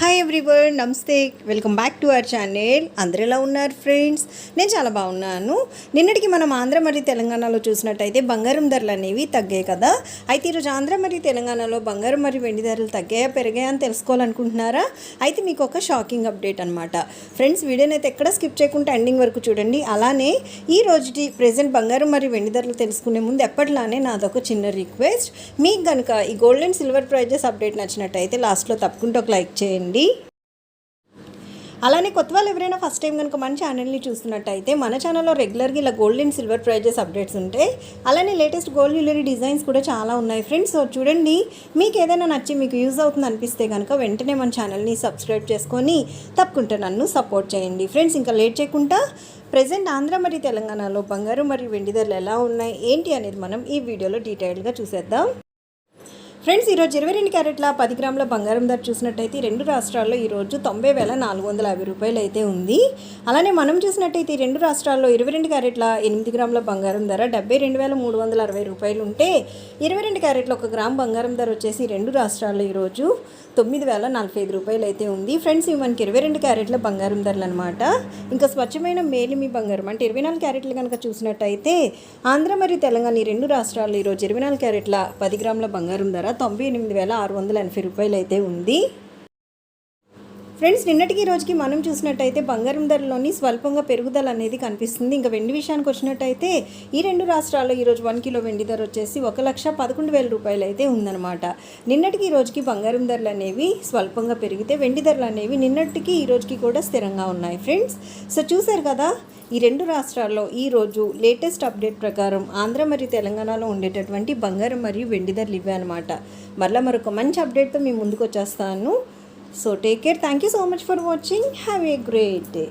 Hi everyone నమస్తే. Welcome back to our channel అందరు ఎలా ఉన్నారు ఫ్రెండ్స్ నేను చాలా బాగున్నాను. నిన్నటికి మనం ఆంధ్ర మరియు తెలంగాణలో చూసినట్టయితే బంగారం ధరలు అనేవి తగ్గాయి కదా. అయితే ఈరోజు ఆంధ్ర మరియు తెలంగాణలో బంగారం మరియు వెండి ధరలు తగ్గాయా పెరిగాయా అని తెలుసుకోవాలనుకుంటున్నారా? అయితే మీకు ఒక షాకింగ్ అప్డేట్ అనమాట ఫ్రెండ్స్ వీడియోని అయితే ఎక్కడ స్కిప్ చేయకుండా ఎండింగ్ వరకు చూడండి. అలానే ఈ రోజుటి ప్రెసెంట్ బంగారం మరియు వెండి ధరలు తెలుసుకునే ముందు ఎప్పటిలానే నాదొక చిన్న రిక్వెస్ట్ మీకు కనుక ఈ gold and silver prizes update నచ్చినట్టయితే లాస్ట్లో తప్పకుండా ఒక లైక్ చేయండి. అలానే కొత్త వాళ్ళు ఎవరైనా ఫస్ట్ టైం కనుక మన ఛానల్ని చూస్తున్నట్టయితే మన ఛానల్లో రెగ్యులర్గా ఇలా gold and silver prizes updates ఉంటాయి అలానే లేటెస్ట్ గోల్డ్ జ్యువెలరీ డిజైన్స్ కూడా చాలా ఉన్నాయి ఫ్రెండ్స్ సో చూడండి మీకు ఏదైనా నచ్చి మీకు యూజ్ అవుతుంది అనిపిస్తే కనుక వెంటనే మన ఛానల్ని సబ్స్క్రైబ్ చేసుకొని తప్పకుండా నన్ను సపోర్ట్ చేయండి. ఫ్రెండ్స్ ఇంకా లేట్ చేయకుండా ప్రజెంట్ ఆంధ్ర మరియు తెలంగాణలో బంగారు మరియు వెండి ధరలు ఎలా ఉన్నాయి ఏంటి అనేది మనం ఈ వీడియోలో డీటెయిల్గా చూసేద్దాం. ఫ్రెండ్స్ ఈరోజు ఇరవై రెండు క్యారెట్ల పది గ్రాముల బంగారం ధర చూసినట్టయితే రెండు రాష్ట్రాల్లో ఈరోజు తొంభై వేల నాలుగు వందల యాభై రూపాయలు అయితే ఉంది. అలానే మనం చూసినట్టయితే రెండు రాష్ట్రాల్లో ఇరవై రెండు క్యారెట్ల ఎనిమిది గ్రాముల బంగారం ధర డెబ్బై రెండు వేల మూడు వందల అరవై రూపాయలు ఉంటే ఇరవై రెండు క్యారెట్ల ఒక గ్రామ్ బంగారం ధర వచ్చేసి రెండు రాష్ట్రాల్లో ఈరోజు తొమ్మిది వేల నలభై ఐదు రూపాయలు అయితే ఉంది. ఫ్రెండ్స్ ఇవి మనకి ఇరవై రెండు క్యారెట్ల బంగారం ధరలు అనమాట ఇంకా స్వచ్ఛమైన మేలిమి బంగారం అంటే ఇరవై నాలుగు క్యారెట్లు కనుక చూసినట్టయితే ఆంధ్ర మరియు తెలంగాణ ఈ రెండు రాష్ట్రాల్లో ఈరోజు ఇరవై నాలుగు క్యారెట్ల పది గ్రాముల బంగారం ధర తొంభై ఎనిమిది వేల ఆరు వందల ఎనభై రూపాయలు అయితే ఉంది. ఫ్రెండ్స్ నిన్నటికి ఈ రోజుకి మనం చూసినట్టయితే బంగారం ధరలోని స్వల్పంగా పెరుగుదల అనేది కనిపిస్తుంది. ఇంకా వెండి విషయానికి వచ్చినట్టయితే ఈ రెండు రాష్ట్రాల్లో ఈరోజు వన్ కిలో వెండి ధర వచ్చేసి ఒక లక్ష పదకొండు వేల రూపాయలు అయితే ఉందన్నమాట. నిన్నటికి ఈ రోజుకి బంగారం ధరలు అనేవి స్వల్పంగా పెరిగితే వెండి ధరలు అనేవి నిన్నటికి ఈ రోజుకి కూడా స్థిరంగా ఉన్నాయి. ఫ్రెండ్స్ సో చూశారు కదా ఈ రెండు రాష్ట్రాల్లో ఈ రోజు లేటెస్ట్ అప్డేట్ ప్రకారం ఆంధ్ర మరియు తెలంగాణలో ఉండేటటువంటి బంగారం మరియు వెండి ధరలు ఇవే అనమాట మళ్ళీ మరొక మంచి అప్డేట్తో మీ ముందుకు వచ్చేస్తాను. So take care thank you so much for watching have a great day